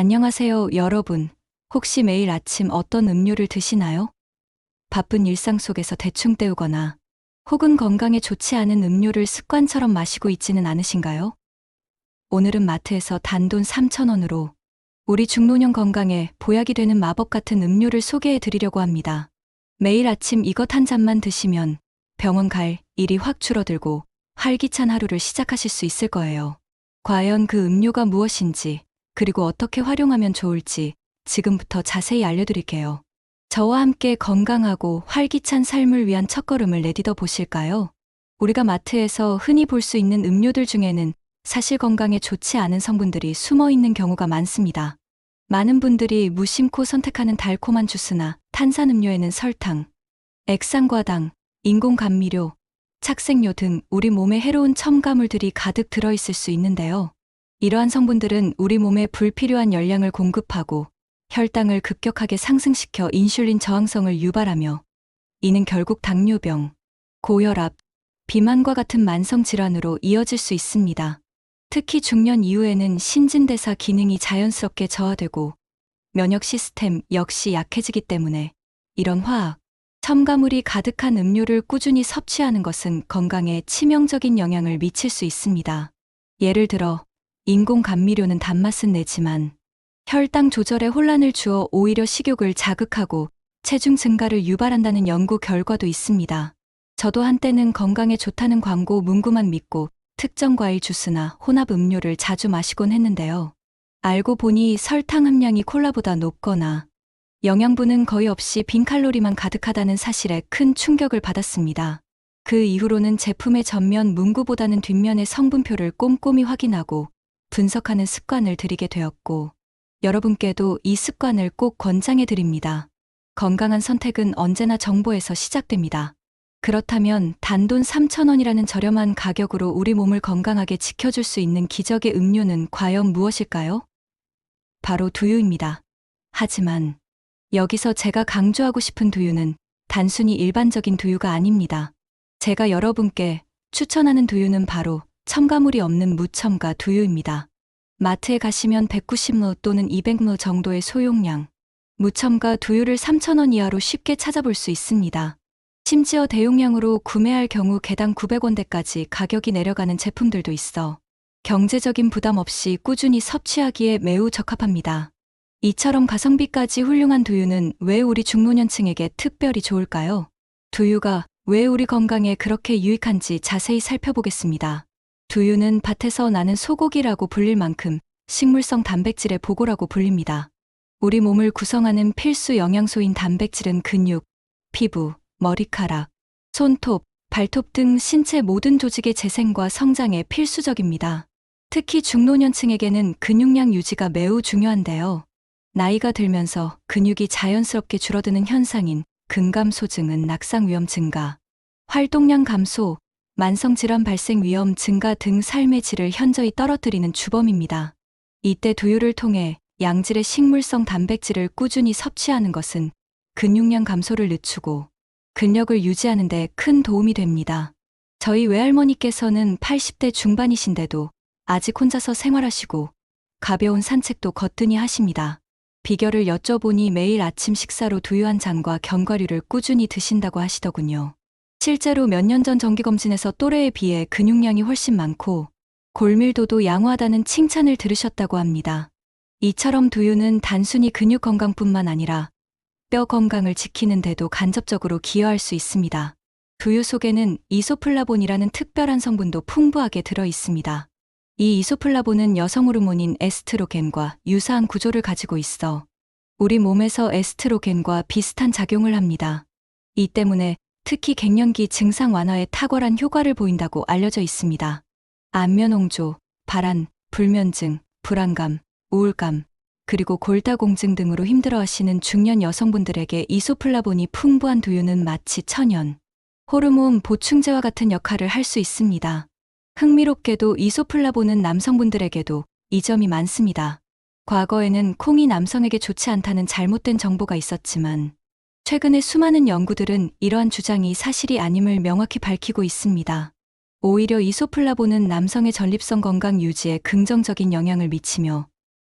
안녕하세요, 여러분. 혹시 매일 아침 어떤 음료를 드시나요? 바쁜 일상 속에서 대충 때우거나 혹은 건강에 좋지 않은 음료를 습관처럼 마시고 있지는 않으신가요? 오늘은 마트에서 단돈 3,000원으로 우리 중노년 건강에 보약이 되는 마법 같은 음료를 소개해 드리려고 합니다. 매일 아침 이것 한 잔만 드시면 병원 갈 일이 확 줄어들고 활기찬 하루를 시작하실 수 있을 거예요. 과연 그 음료가 무엇인지, 그리고 어떻게 활용하면 좋을지 지금부터 자세히 알려드릴게요. 저와 함께 건강하고 활기찬 삶을 위한 첫걸음을 내딛어 보실까요? 우리가 마트에서 흔히 볼 수 있는 음료들 중에는 사실 건강에 좋지 않은 성분들이 숨어 있는 경우가 많습니다. 많은 분들이 무심코 선택하는 달콤한 주스나 탄산음료에는 설탕, 액상과당, 인공감미료, 착색료 등 우리 몸에 해로운 첨가물들이 가득 들어있을 수 있는데요. 이러한 성분들은 우리 몸에 불필요한 열량을 공급하고 혈당을 급격하게 상승시켜 인슐린 저항성을 유발하며 이는 결국 당뇨병, 고혈압, 비만과 같은 만성 질환으로 이어질 수 있습니다. 특히 중년 이후에는 신진대사 기능이 자연스럽게 저하되고 면역 시스템 역시 약해지기 때문에 이런 화학, 첨가물이 가득한 음료를 꾸준히 섭취하는 것은 건강에 치명적인 영향을 미칠 수 있습니다. 예를 들어 인공 감미료는 단맛은 내지만 혈당 조절에 혼란을 주어 오히려 식욕을 자극하고 체중 증가를 유발한다는 연구 결과도 있습니다. 저도 한때는 건강에 좋다는 광고 문구만 믿고 특정 과일 주스나 혼합 음료를 자주 마시곤 했는데요. 알고 보니 설탕 함량이 콜라보다 높거나 영양분은 거의 없이 빈 칼로리만 가득하다는 사실에 큰 충격을 받았습니다. 그 이후로는 제품의 전면 문구보다는 뒷면의 성분표를 꼼꼼히 확인하고 분석하는 습관을 들이게 되었고, 여러분께도 이 습관을 꼭 권장해 드립니다. 건강한 선택은 언제나 정보에서 시작됩니다. 그렇다면 단돈 3,000원이라는 저렴한 가격으로 우리 몸을 건강하게 지켜줄 수 있는 기적의 음료는 과연 무엇일까요? 바로 두유입니다. 하지만 여기서 제가 강조하고 싶은 두유는 단순히 일반적인 두유가 아닙니다. 제가 여러분께 추천하는 두유는 바로 첨가물이 없는 무첨가 두유입니다. 마트에 가시면 190ml 또는 200ml 정도의 소용량, 무첨가 두유를 3,000원 이하로 쉽게 찾아볼 수 있습니다. 심지어 대용량으로 구매할 경우 개당 900원대까지 가격이 내려가는 제품들도 있어 경제적인 부담 없이 꾸준히 섭취하기에 매우 적합합니다. 이처럼 가성비까지 훌륭한 두유는 왜 우리 중노년층에게 특별히 좋을까요? 두유가 왜 우리 건강에 그렇게 유익한지 자세히 살펴보겠습니다. 두유는 밭에서 나는 소고기라고 불릴 만큼 식물성 단백질의 보고라고 불립니다. 우리 몸을 구성하는 필수 영양소인 단백질은 근육, 피부, 머리카락, 손톱, 발톱 등 신체 모든 조직의 재생과 성장에 필수적입니다. 특히 중노년층에게는 근육량 유지가 매우 중요한데요. 나이가 들면서 근육이 자연스럽게 줄어드는 현상인 근감소증은 낙상 위험 증가, 활동량 감소, 만성 질환 발생 위험 증가 등 삶의 질을 현저히 떨어뜨리는 주범입니다. 이때 두유를 통해 양질의 식물성 단백질을 꾸준히 섭취하는 것은 근육량 감소를 늦추고 근력을 유지하는 데 큰 도움이 됩니다. 저희 외할머니께서는 80대 중반이신데도 아직 혼자서 생활하시고 가벼운 산책도 거뜬히 하십니다. 비결을 여쭤보니 매일 아침 식사로 두유 한 잔과 견과류를 꾸준히 드신다고 하시더군요. 실제로 몇 년 전 정기검진에서 또래에 비해 근육량이 훨씬 많고 골밀도도 양호하다는 칭찬을 들으셨다고 합니다. 이처럼 두유는 단순히 근육 건강뿐만 아니라 뼈 건강을 지키는 데도 간접적으로 기여할 수 있습니다. 두유 속에는 이소플라본이라는 특별한 성분도 풍부하게 들어 있습니다. 이 이소플라본은 여성 호르몬인 에스트로겐과 유사한 구조를 가지고 있어 우리 몸에서 에스트로겐과 비슷한 작용을 합니다. 이 때문에 특히 갱년기 증상 완화에 탁월한 효과를 보인다고 알려져 있습니다. 안면 홍조, 발한, 불면증, 불안감, 우울감, 그리고 골다공증 등으로 힘들어하시는 중년 여성분들에게 이소플라본이 풍부한 두유는 마치 천연, 호르몬 보충제와 같은 역할을 할 수 있습니다. 흥미롭게도 이소플라본은 남성분들에게도 이 점이 많습니다. 과거에는 콩이 남성에게 좋지 않다는 잘못된 정보가 있었지만 최근에 수많은 연구들은 이러한 주장이 사실이 아님을 명확히 밝히고 있습니다. 오히려 이소플라본은 남성의 전립선 건강 유지에 긍정적인 영향을 미치며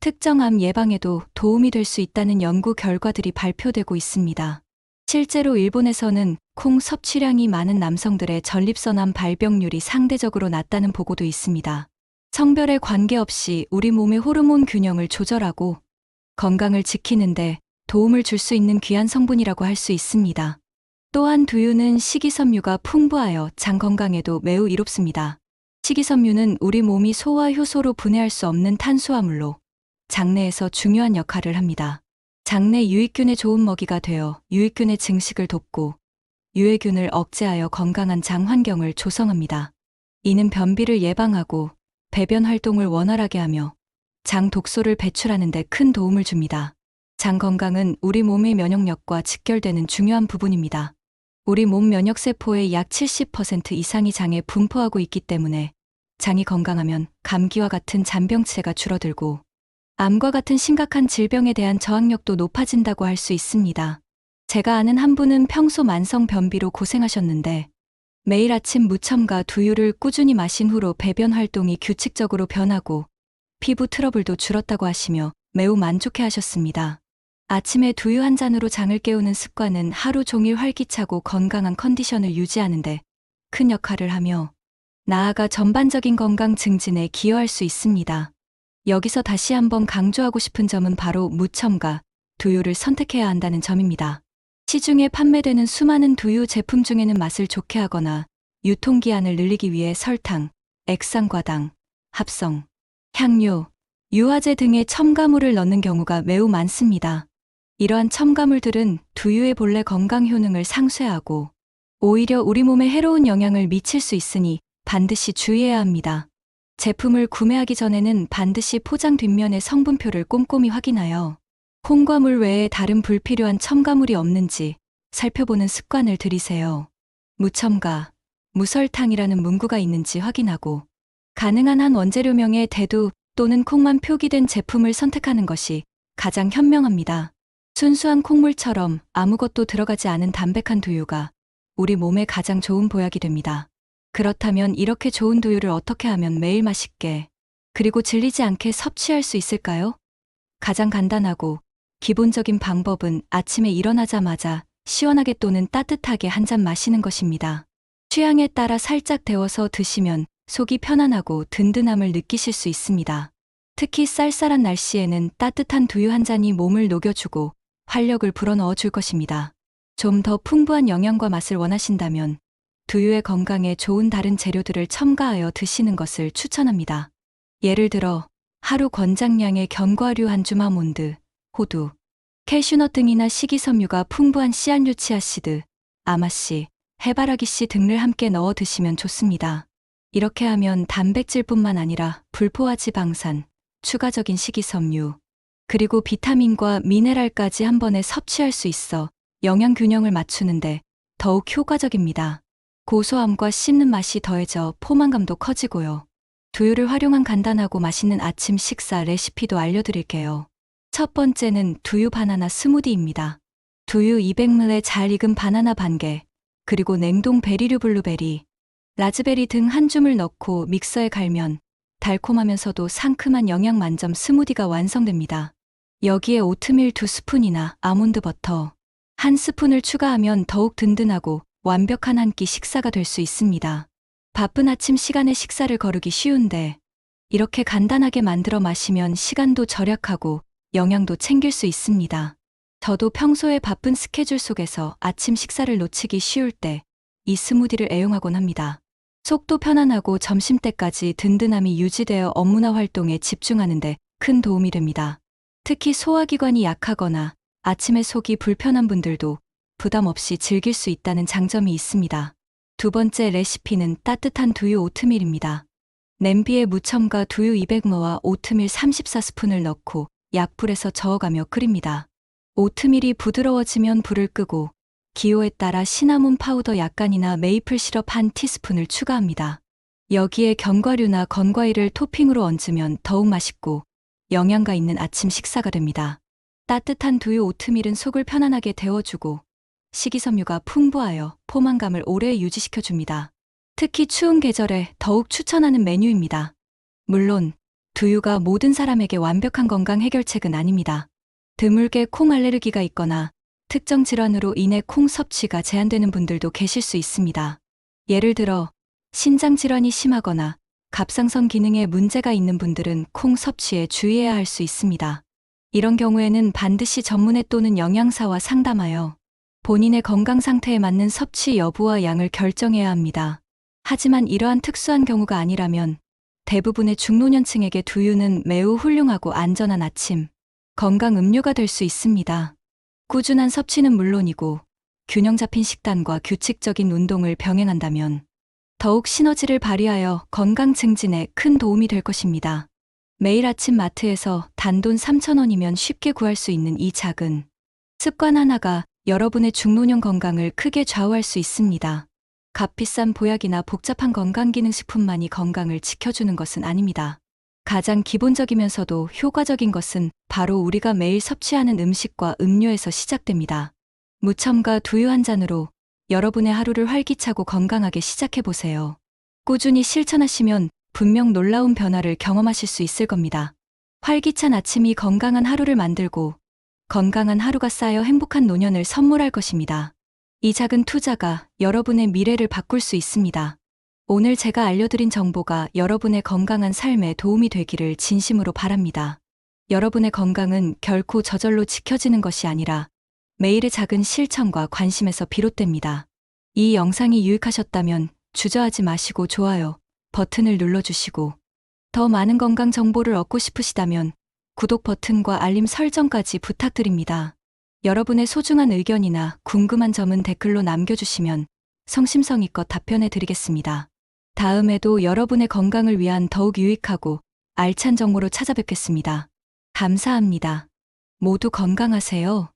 특정 암 예방에도 도움이 될 수 있다는 연구 결과들이 발표되고 있습니다. 실제로 일본에서는 콩 섭취량이 많은 남성들의 전립선암 발병률이 상대적으로 낮다는 보고도 있습니다. 성별에 관계없이 우리 몸의 호르몬 균형을 조절하고 건강을 지키는데 도움을 줄 수 있는 귀한 성분이라고 할 수 있습니다. 또한 두유는 식이섬유가 풍부하여 장 건강에도 매우 이롭습니다. 식이섬유는 우리 몸이 소화 효소로 분해할 수 없는 탄수화물로 장내에서 중요한 역할을 합니다. 장내 유익균의 좋은 먹이가 되어 유익균의 증식을 돕고 유해균을 억제하여 건강한 장 환경을 조성합니다. 이는 변비를 예방하고 배변 활동을 원활하게 하며 장 독소를 배출하는 데 큰 도움을 줍니다. 장 건강은 우리 몸의 면역력과 직결되는 중요한 부분입니다. 우리 몸 면역세포의 약 70% 이상이 장에 분포하고 있기 때문에 장이 건강하면 감기와 같은 잔병치레가 줄어들고 암과 같은 심각한 질병에 대한 저항력도 높아진다고 할 수 있습니다. 제가 아는 한 분은 평소 만성 변비로 고생하셨는데 매일 아침 무첨가 두유를 꾸준히 마신 후로 배변 활동이 규칙적으로 변하고 피부 트러블도 줄었다고 하시며 매우 만족해 하셨습니다. 아침에 두유 한 잔으로 장을 깨우는 습관은 하루 종일 활기차고 건강한 컨디션을 유지하는데 큰 역할을 하며 나아가 전반적인 건강 증진에 기여할 수 있습니다. 여기서 다시 한번 강조하고 싶은 점은 바로 무첨가, 두유를 선택해야 한다는 점입니다. 시중에 판매되는 수많은 두유 제품 중에는 맛을 좋게 하거나 유통기한을 늘리기 위해 설탕, 액상과당, 합성, 향료, 유화제 등의 첨가물을 넣는 경우가 매우 많습니다. 이러한 첨가물들은 두유의 본래 건강 효능을 상쇄하고 오히려 우리 몸에 해로운 영향을 미칠 수 있으니 반드시 주의해야 합니다. 제품을 구매하기 전에는 반드시 포장 뒷면의 성분표를 꼼꼼히 확인하여 콩과물 외에 다른 불필요한 첨가물이 없는지 살펴보는 습관을 들이세요. 무첨가, 무설탕이라는 문구가 있는지 확인하고 가능한 한 원재료명에 대두 또는 콩만 표기된 제품을 선택하는 것이 가장 현명합니다. 순수한 콩물처럼 아무것도 들어가지 않은 담백한 두유가 우리 몸에 가장 좋은 보약이 됩니다. 그렇다면 이렇게 좋은 두유를 어떻게 하면 매일 맛있게 그리고 질리지 않게 섭취할 수 있을까요? 가장 간단하고 기본적인 방법은 아침에 일어나자마자 시원하게 또는 따뜻하게 한 잔 마시는 것입니다. 취향에 따라 살짝 데워서 드시면 속이 편안하고 든든함을 느끼실 수 있습니다. 특히 쌀쌀한 날씨에는 따뜻한 두유 한 잔이 몸을 녹여주고 활력을 불어넣어 줄 것입니다. 좀 더 풍부한 영양과 맛을 원하신다면 두유의 건강에 좋은 다른 재료들을 첨가하여 드시는 것을 추천합니다. 예를 들어 하루 권장량의 견과류 한 줌 아몬드, 호두, 캐슈넛 등이나 식이섬유가 풍부한 씨앗류 치아씨드, 아마씨, 해바라기씨 등을 함께 넣어 드시면 좋습니다. 이렇게 하면 단백질뿐만 아니라 불포화 지방산, 추가적인 식이섬유, 그리고 비타민과 미네랄까지 한 번에 섭취할 수 있어 영양 균형을 맞추는데 더욱 효과적입니다. 고소함과 씹는 맛이 더해져 포만감도 커지고요. 두유를 활용한 간단하고 맛있는 아침 식사 레시피도 알려드릴게요. 첫 번째는 두유 바나나 스무디입니다. 두유 200ml에 잘 익은 바나나 반개, 그리고 냉동 베리류 블루베리, 라즈베리 등 한 줌을 넣고 믹서에 갈면 달콤하면서도 상큼한 영양 만점 스무디가 완성됩니다. 여기에 오트밀 두 스푼이나 아몬드 버터 한 스푼을 추가하면 더욱 든든하고 완벽한 한 끼 식사가 될 수 있습니다. 바쁜 아침 시간에 식사를 거르기 쉬운데 이렇게 간단하게 만들어 마시면 시간도 절약하고 영양도 챙길 수 있습니다. 저도 평소에 바쁜 스케줄 속에서 아침 식사를 놓치기 쉬울 때 이 스무디를 애용하곤 합니다. 속도 편안하고 점심때까지 든든함이 유지되어 업무나 활동에 집중하는데 큰 도움이 됩니다. 특히 소화기관이 약하거나 아침에 속이 불편한 분들도 부담 없이 즐길 수 있다는 장점이 있습니다. 두 번째 레시피는 따뜻한 두유 오트밀입니다. 냄비에 무첨가 두유 200ml와 오트밀 34스푼을 넣고 약불에서 저어가며 끓입니다. 오트밀이 부드러워지면 불을 끄고 기호에 따라 시나몬 파우더 약간이나 메이플 시럽 한 티스푼을 추가합니다. 여기에 견과류나 건과일을 토핑으로 얹으면 더욱 맛있고 영양가 있는 아침 식사가 됩니다. 따뜻한 두유 오트밀은 속을 편안하게 데워주고 식이섬유가 풍부하여 포만감을 오래 유지시켜줍니다. 특히 추운 계절에 더욱 추천하는 메뉴입니다. 물론 두유가 모든 사람에게 완벽한 건강 해결책은 아닙니다. 드물게 콩 알레르기가 있거나 특정 질환으로 인해 콩 섭취가 제한되는 분들도 계실 수 있습니다. 예를 들어 신장 질환이 심하거나 갑상선 기능에 문제가 있는 분들은 콩 섭취에 주의해야 할 수 있습니다. 이런 경우에는 반드시 전문의 또는 영양사와 상담하여 본인의 건강 상태에 맞는 섭취 여부와 양을 결정해야 합니다. 하지만 이러한 특수한 경우가 아니라면 대부분의 중노년층에게 두유는 매우 훌륭하고 안전한 아침, 건강 음료가 될 수 있습니다. 꾸준한 섭취는 물론이고 균형 잡힌 식단과 규칙적인 운동을 병행한다면 더욱 시너지를 발휘하여 건강 증진에 큰 도움이 될 것입니다. 매일 아침 마트에서 단돈 3,000원이면 쉽게 구할 수 있는 이 작은 습관 하나가 여러분의 중노년 건강을 크게 좌우할 수 있습니다. 값비싼 보약이나 복잡한 건강기능식품만이 건강을 지켜주는 것은 아닙니다. 가장 기본적이면서도 효과적인 것은 바로 우리가 매일 섭취하는 음식과 음료에서 시작됩니다. 무첨가 두유 한 잔으로 여러분의 하루를 활기차고 건강하게 시작해 보세요. 꾸준히 실천하시면 분명 놀라운 변화를 경험하실 수 있을 겁니다. 활기찬 아침이 건강한 하루를 만들고 건강한 하루가 쌓여 행복한 노년을 선물할 것입니다. 이 작은 투자가 여러분의 미래를 바꿀 수 있습니다. 오늘 제가 알려드린 정보가 여러분의 건강한 삶에 도움이 되기를 진심으로 바랍니다. 여러분의 건강은 결코 저절로 지켜지는 것이 아니라 매일의 작은 실천과 관심에서 비롯됩니다. 이 영상이 유익하셨다면 주저하지 마시고 좋아요 버튼을 눌러주시고 더 많은 건강 정보를 얻고 싶으시다면 구독 버튼과 알림 설정까지 부탁드립니다. 여러분의 소중한 의견이나 궁금한 점은 댓글로 남겨주시면 성심성의껏 답변해 드리겠습니다. 다음에도 여러분의 건강을 위한 더욱 유익하고 알찬 정보로 찾아뵙겠습니다. 감사합니다. 모두 건강하세요.